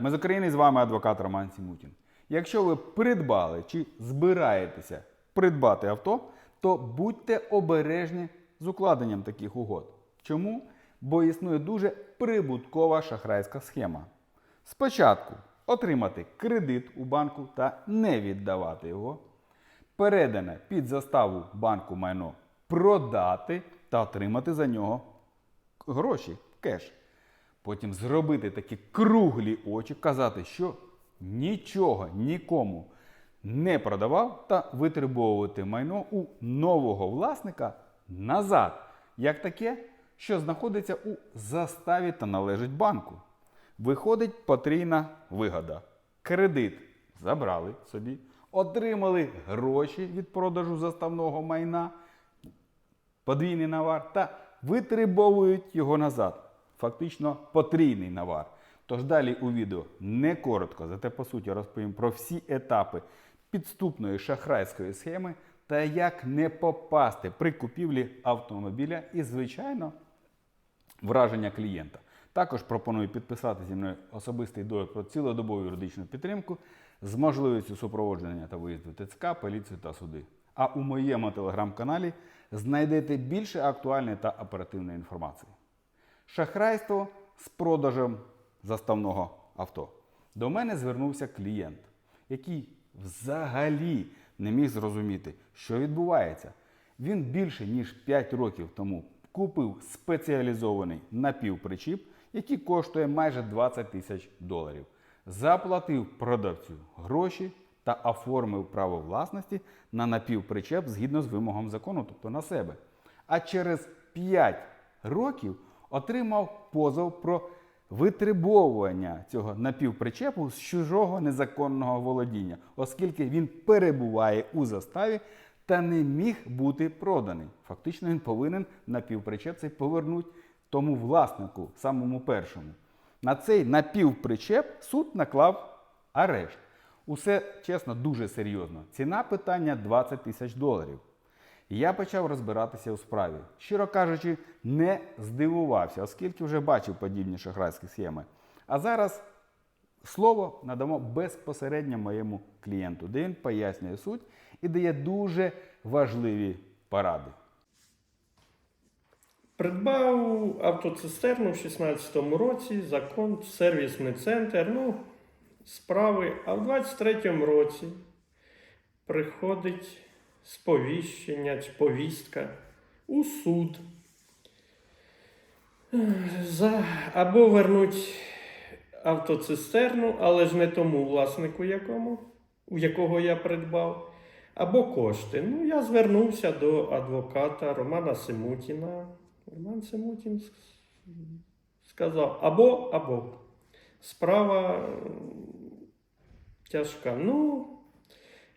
ми з України з вами адвокат Роман Сімутін. Якщо ви придбали чи збираєтеся придбати авто, то будьте обережні з укладенням таких угод. Чому? Бо існує дуже прибуткова шахрайська схема. Спочатку отримати кредит у банку та не віддавати його. Передане під заставу банку майно продати та отримати за нього гроші, кеш. Потім зробити такі круглі очі, казати, що нічого нікому не продавав та витребовувати майно у нового власника назад, як таке, що знаходиться у заставі та належить банку. Виходить потрійна вигода. Кредит забрали собі, отримали гроші від продажу заставного майна, подвійний навар та витребовують його назад. Фактично потрійний навар. Тож далі у відео не коротко, зате по суті розповім про всі етапи підступної шахрайської схеми та як не попасти при купівлі автомобіля і, звичайно, враження клієнта. Також пропоную підписати зі мною особистий довід про цілодобову юридичну підтримку з можливістю супроводження та виїзду ТЦК, поліцію та суди. А у моєму телеграм-каналі знайдете більше актуальної та оперативної інформації. Шахрайство з продажем заставного авто. До мене звернувся клієнт, який взагалі не міг зрозуміти, що відбувається. Він більше ніж 5 років тому купив спеціалізований напівпричіп, який коштує майже 20 тисяч доларів. Заплатив продавцю гроші та оформив право власності на напівпричеп згідно з вимогам закону, тобто на себе. А через 5 років отримав позов про витребовування цього напівпричепу з чужого незаконного володіння, оскільки він перебуває у заставі та не міг бути проданий. Фактично він повинен напівпричеп цей повернути тому власнику, самому першому. На цей напівпричеп суд наклав арешт. Усе чесно, дуже серйозно. Ціна питання 20 тисяч доларів. Я почав розбиратися у справі. Щиро кажучи, не здивувався, оскільки вже бачив подібні шахрайські схеми. А зараз слово надамо безпосередньо моєму клієнту, де він пояснює суть і дає дуже важливі поради. Придбав автоцистерну в 16-му році, закон, сервісний центр, ну, справи. А в 23-му році приходить сповіщення чи повістка у суд. За, або вернуть автоцистерну, але ж не тому власнику, якому, у якого я придбав, або кошти. Ну, я звернувся до адвоката Романа Симутіна. Роман Симутін сказав або, або. Справа тяжка. Ну,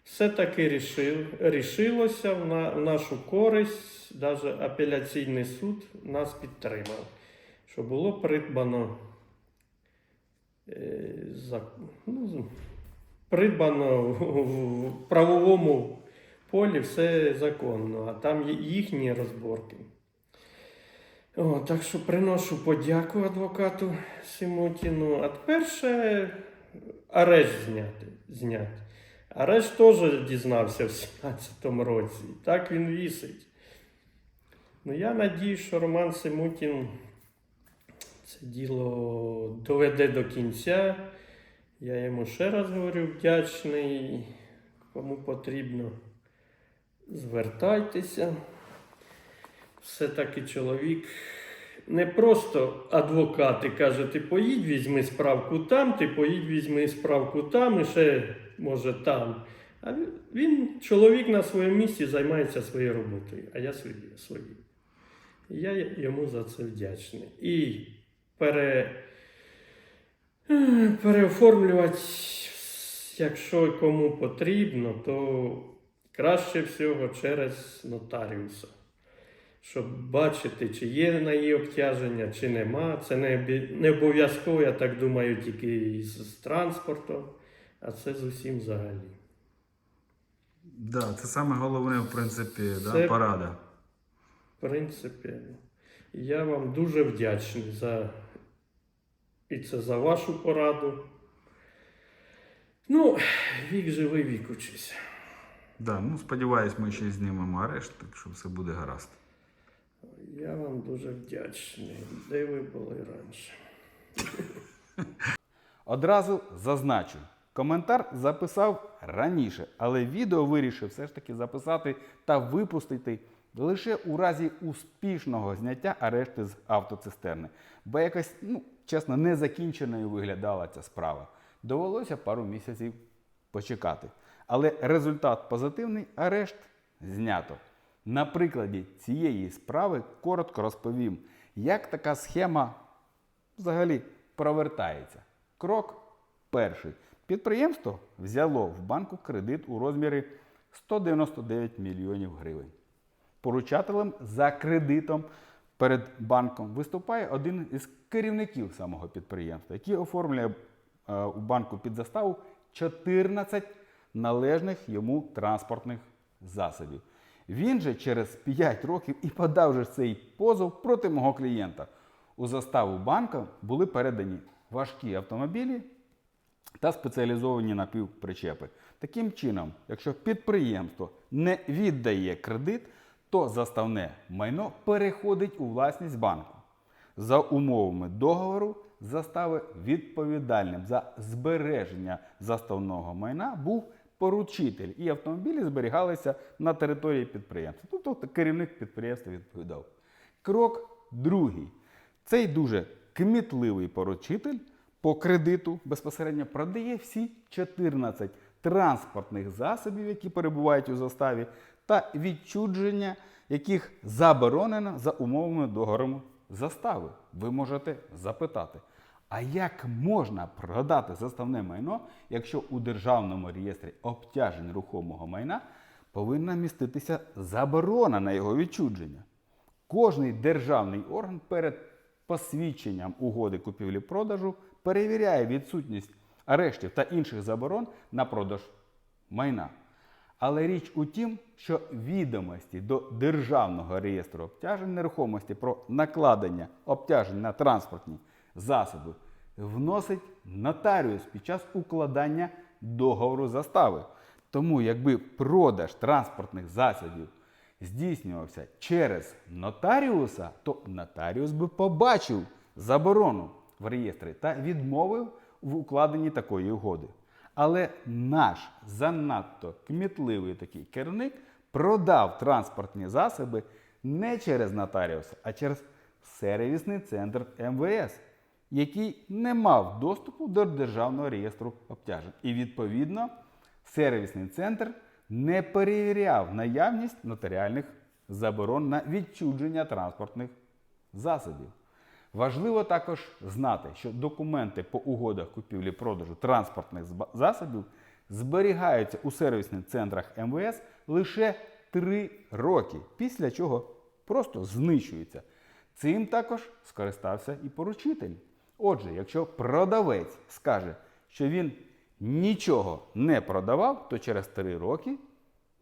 все-таки рішив, рішилося в, на, в нашу користь, навіть апеляційний суд нас підтримав, що було придбано, е, за, ну, придбано в, правовому полі все законно, а там їхні розборки. О, так що приношу подяку адвокату Симутіну. А тепер ще арешт зняти. зняти. Арешт теж дізнався в 17-му році. Так він вісить. Ну, я надію, що Роман Симутін це діло доведе до кінця. Я йому ще раз говорю вдячний. Кому потрібно, звертайтеся. Все-таки чоловік не просто адвокат і каже, ти поїдь, візьми справку там, ти поїдь, візьми справку там і ще може там. А він, чоловік на своєму місці займається своєю роботою, а я своєю. Я йому за це вдячний. І пере, переоформлювати, якщо кому потрібно, то краще всього через нотаріуса щоб бачити, чи є на її обтяження, чи нема. Це не, обов'язково, я так думаю, тільки з транспортом, а це з усім взагалі. Да, це саме головне, в принципі, да, Це- порада. В принципі, я вам дуже вдячний за і це за вашу пораду, Ну, вік живий, вік учись. Да, ну сподіваюсь, ми ще знімемо арешт, так що все буде гаразд. Я вам дуже вдячний. Де ви були раніше? Одразу зазначу, коментар записав раніше, але відео вирішив все ж таки записати та випустити лише у разі успішного зняття арешти з автоцистерни. Бо якось, ну, чесно, незакінченою виглядала ця справа. Довелося пару місяців почекати. Але результат позитивний арешт знято. На прикладі цієї справи коротко розповім, як така схема взагалі провертається. Крок перший. Підприємство взяло в банку кредит у розмірі 199 мільйонів гривень. Поручателем за кредитом перед банком виступає один із керівників самого підприємства, який оформлює е, у банку під заставу 14 належних йому транспортних засобів. Він же через 5 років і подав же цей позов проти мого клієнта. У заставу банка були передані важкі автомобілі та спеціалізовані напівпричепи. Таким чином, якщо підприємство не віддає кредит, то заставне майно переходить у власність банку. За умовами договору застави відповідальним за збереження заставного майна був поручитель, і автомобілі зберігалися на території підприємства. Тобто керівник підприємства відповідав. Крок другий. Цей дуже кмітливий поручитель по кредиту безпосередньо продає всі 14 транспортних засобів, які перебувають у заставі, та відчудження, яких заборонено за умовами договору застави. Ви можете запитати. А як можна продати заставне майно, якщо у державному реєстрі обтяжень рухомого майна повинна міститися заборона на його відчудження? Кожний державний орган перед посвідченням угоди купівлі-продажу перевіряє відсутність арештів та інших заборон на продаж майна. Але річ у тім, що відомості до Державного реєстру обтяжень нерухомості про накладення обтяжень на транспортні засоби вносить нотаріус під час укладання договору застави. Тому, якби продаж транспортних засобів здійснювався через нотаріуса, то нотаріус би побачив заборону в реєстрі та відмовив в укладенні такої угоди. Але наш занадто кмітливий такий керівник продав транспортні засоби не через нотаріуса, а через сервісний центр МВС, який не мав доступу до державного реєстру обтяжень. І відповідно сервісний центр не перевіряв наявність нотаріальних заборон на відчудження транспортних засобів. Важливо також знати, що документи по угодах купівлі-продажу транспортних засобів зберігаються у сервісних центрах МВС лише 3 роки, після чого просто знищуються. Цим також скористався і поручитель. Отже, якщо продавець скаже, що він нічого не продавав, то через 3 роки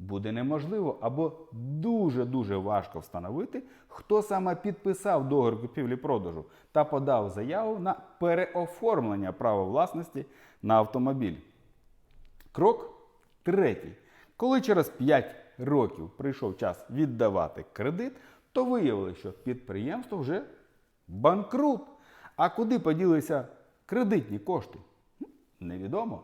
буде неможливо або дуже-дуже важко встановити, хто саме підписав договір купівлі-продажу та подав заяву на переоформлення права власності на автомобіль. Крок третій. Коли через 5 років прийшов час віддавати кредит, то виявили, що підприємство вже банкрут. А куди поділися кредитні кошти? Невідомо.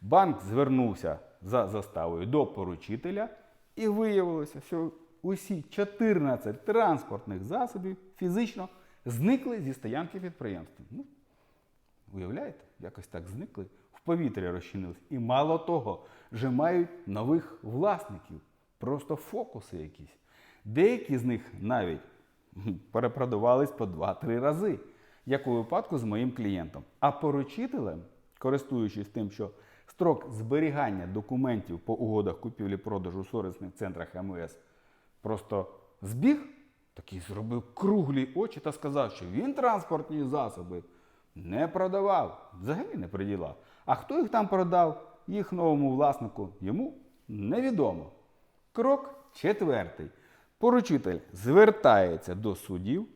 Банк звернувся за заставою до поручителя і виявилося, що усі 14 транспортних засобів фізично зникли зі стоянки підприємства. Ну, Уявляєте, якось так зникли, в повітрі розчинились. І мало того, вже мають нових власників. Просто фокуси якісь. Деякі з них навіть хм, перепродавались по 2-3 рази, як у випадку з моїм клієнтом. А поручителем, користуючись тим, що строк зберігання документів по угодах купівлі-продажу у сервісних центрах МВС просто збіг, такий зробив круглі очі та сказав, що він транспортні засоби не продавав, взагалі не приділа. А хто їх там продав, їх новому власнику йому невідомо. Крок четвертий. Поручитель звертається до судів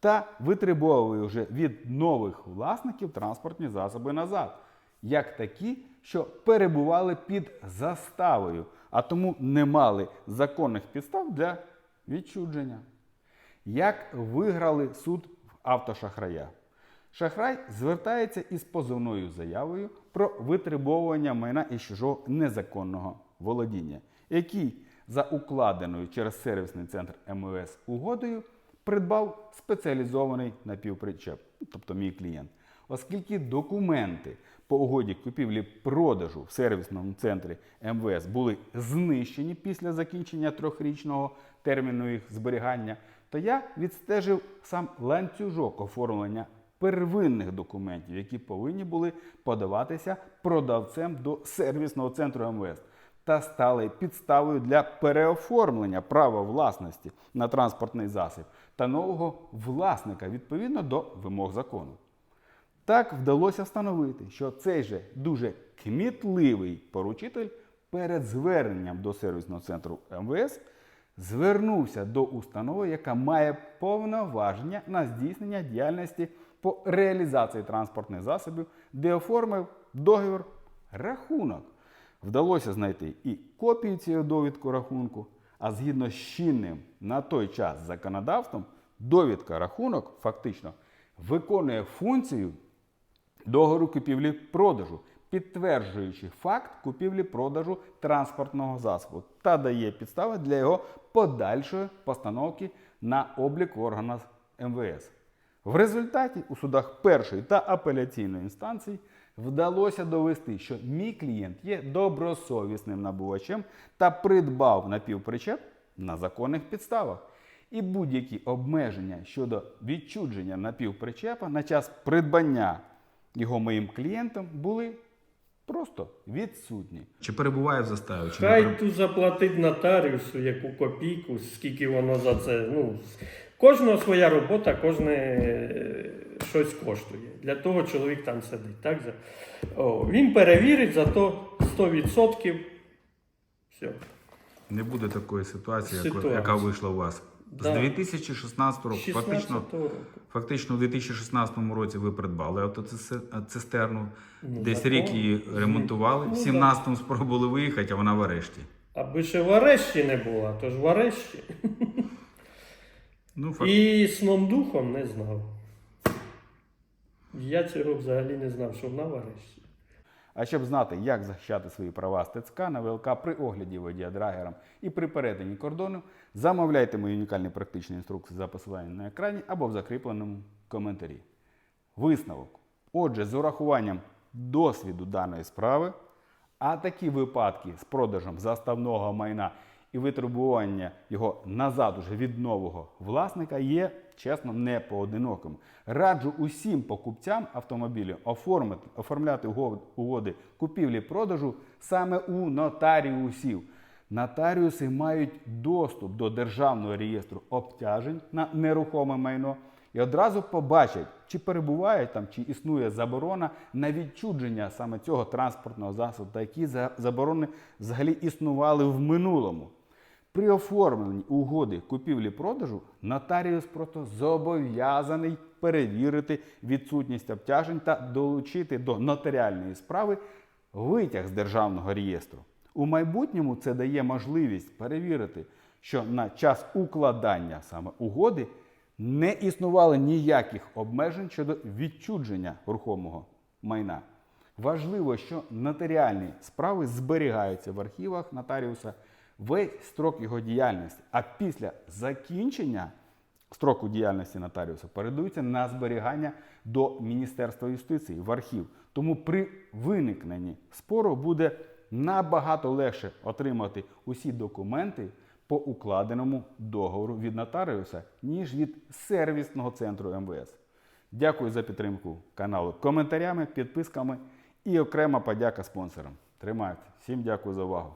та витребовує вже від нових власників транспортні засоби назад, як такі що перебували під заставою, а тому не мали законних підстав для відчудження. Як виграли суд в автошахрая? Шахрай звертається із позовною заявою про витребовування майна із чужого незаконного володіння, який за укладеною через сервісний центр МВС угодою придбав спеціалізований напівпричеп, тобто мій клієнт. Оскільки документи по угоді купівлі-продажу в сервісному центрі МВС були знищені після закінчення трьохрічного терміну їх зберігання, то я відстежив сам ланцюжок оформлення первинних документів, які повинні були подаватися продавцем до сервісного центру МВС та стали підставою для переоформлення права власності на транспортний засіб та нового власника відповідно до вимог закону. Так вдалося встановити, що цей же дуже кмітливий поручитель перед зверненням до сервісного центру МВС звернувся до установи, яка має повноваження на здійснення діяльності по реалізації транспортних засобів, де оформив договір рахунок. Вдалося знайти і копію цієї довідку рахунку, а згідно з чинним на той час законодавством, довідка рахунок фактично виконує функцію договору купівлі-продажу, підтверджуючи факт купівлі-продажу транспортного засобу та дає підстави для його подальшої постановки на облік в МВС. В результаті у судах першої та апеляційної інстанції вдалося довести, що мій клієнт є добросовісним набувачем та придбав напівпричеп на законних підставах. І будь-які обмеження щодо відчудження напівпричепа на час придбання його моїм клієнтом були просто відсутні. Чи перебуває в заставі? Чи Хай тут заплатить нотаріусу яку копійку, скільки воно за це. Ну, кожного своя робота, кожне е, щось коштує. Для того чоловік там сидить. Так? О, він перевірить за то 100%. Все. Не буде такої ситуації, яка- Ситуація. яка вийшла у вас. З 2016 року, 16 фактично, року. фактично у 2016 році ви придбали автоцистерну, Ну, десь рік її ремонтували, Ну, в 17-му спробували виїхати, а вона в арешті. Аби ще в арешті не була, то ж в арешті. Ну, фак... І сном духом не знав. Я цього взагалі не знав, що вона в арешті. А щоб знати, як захищати свої права з ТЦК на ВЛК при огляді водія драгером і при перетині кордону, замовляйте мої унікальні практичні інструкції за посиланням на екрані або в закріпленому коментарі. Висновок. Отже, з урахуванням досвіду даної справи, а такі випадки з продажем заставного майна і витребування його назад уже від нового власника є, чесно, не поодиноким. Раджу усім покупцям автомобілів оформити, оформляти угоди купівлі-продажу саме у нотаріусів. Нотаріуси мають доступ до державного реєстру обтяжень на нерухоме майно і одразу побачать, чи перебувають там, чи існує заборона на відчудження саме цього транспортного засобу, та які заборони взагалі існували в минулому. При оформленні угоди купівлі-продажу нотаріус просто зобов'язаний перевірити відсутність обтяжень та долучити до нотаріальної справи витяг з державного реєстру. У майбутньому це дає можливість перевірити, що на час укладання саме угоди не існувало ніяких обмежень щодо відчудження рухомого майна. Важливо, що нотаріальні справи зберігаються в архівах нотаріуса весь строк його діяльності, а після закінчення строку діяльності нотаріуса передаються на зберігання до Міністерства юстиції в архів. Тому при виникненні спору буде набагато легше отримати усі документи по укладеному договору від нотаріуса, ніж від сервісного центру МВС. Дякую за підтримку каналу коментарями, підписками і окрема подяка спонсорам. Тримайте. Всім дякую за увагу.